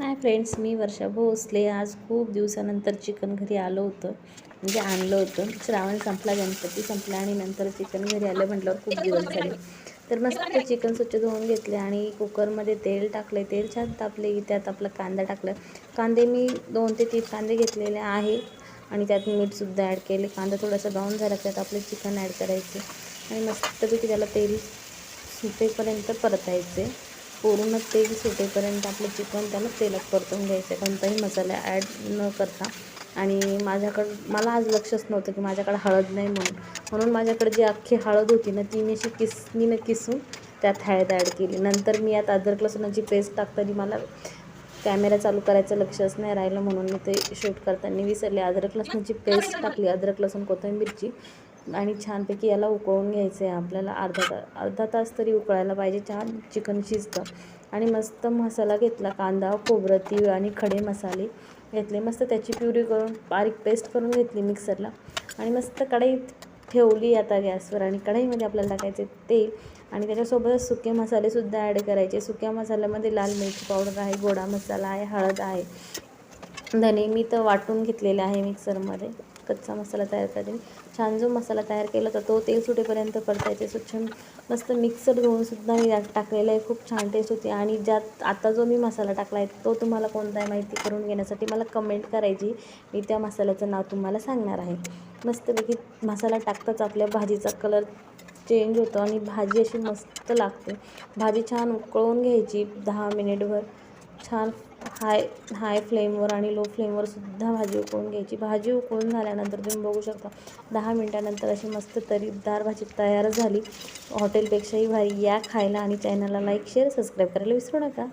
Hi friends मी वर्षा भोसले. आज खूप दिवसानंतर चिकन घरी आलं होतं. म्हणजे आणलं होतं. श्रावण संपला गणपती संपला आणि नंतर चिकन घरी आलं म्हटल्यावर खूप दिवस झाले. तर मस्त चिकन स्वच्छ धुवून घेतले आणि कुकरमध्ये तेल टाकले तेल छान तापले की त्यात आपला कांदा टाकला. कांदे मी दोन ते तीन कांदे घेतलेले आहे. आणि त्यात मीठसुद्धा ॲड केले. कांदा थोडासा ब्राऊन झाला त्यात आपले चिकन ॲड करायचे. आणि मस्तपैकी त्याला तेल सुटेपर्यंत परतायचे पूर्ण तेल सुटेपर्यंत आपलं चिकन त्याला तेलात परतून घ्यायचं आहे. कोणताही मसाला ॲड न करता. आणि माझ्याकडं मला आज लक्षच नव्हतं की माझ्याकडे हळद नाही म्हणून. म्हणून माझ्याकडे जी अख्खी हळद होती ना ती मी अशी किसनीनं किसून त्यात हळद ॲड केली. नंतर मी यात अद्रक लसणाची पेस्ट टाकताना मला कॅमेरा चालू करायचं लक्षच नाही राहिलं म्हणून मी ते शूट करताना विसरले. अद्रक लसणाची पेस्ट टाकली. अद्रक लसूण कोथिंबीरची. आणि छानपैकी याला उकळून घ्यायचं आहे आपल्याला अर्धा तास अर्धा तास तरी उकळायला पाहिजे. छान चिकन शिजतं. आणि मस्त मसाला घेतला कांदा खोबरं तीळ आणि खडे मसाले घेतले. मस्त त्याची प्युरी करून बारीक पेस्ट करून घेतली मिक्सरला. आणि मस्त कढईत ठेवली आता गॅसवर आणि कढईमध्ये आपल्याला टाकायचे तेल आणि त्याच्यासोबतच सुके मसालेसुद्धा ॲड करायचे. सुक्या मसाल्यामध्ये लाल मिरची पावडर आहे गोडा मसाला आहे हळद आहे. धने मी तर वाटून घेतलेले आहे मिक्सरमध्ये. कच्चा मसाला तयार करते छान जो मसाला तयार केला तर तो तेल सुटेपर्यंत परतायचे. स्वच्छ मस्त मिक्सर धुवूनसुद्धा मी टाकलेला टाकलेलं आहे. खूप छान टेस्ट होती. आणि ज्यात आता जो मी मसाला टाकला आहे तो तुम्हाला कोणता आहे माहिती करून घेण्यासाठी मला कमेंट करायची. मी त्या मसाल्याचं नाव तुम्हाला सांगणार आहे. मस्तपैकी मसाला टाकताच आपल्या भाजीचा कलर चेंज होतो आणि भाजी अशी मस्त लागते. भाजी छान उकळून घ्यायची दहा मिनिटभर छान हाय हाय फ्लेमवर आणि लो फ्लेमवर सुद्धा भाजी उकळून घ्यायची. भाजी उकळून झाल्यानंतर तुम्ही बघू शकता दहा मिनटानंतर अशी मस्त तरीदार भाजी तयार झाली. हॉटेलपेक्षाही भारी या खायला आणि चॅनलला लाईक शेअर सबस्क्राईब करायला विसरू नका.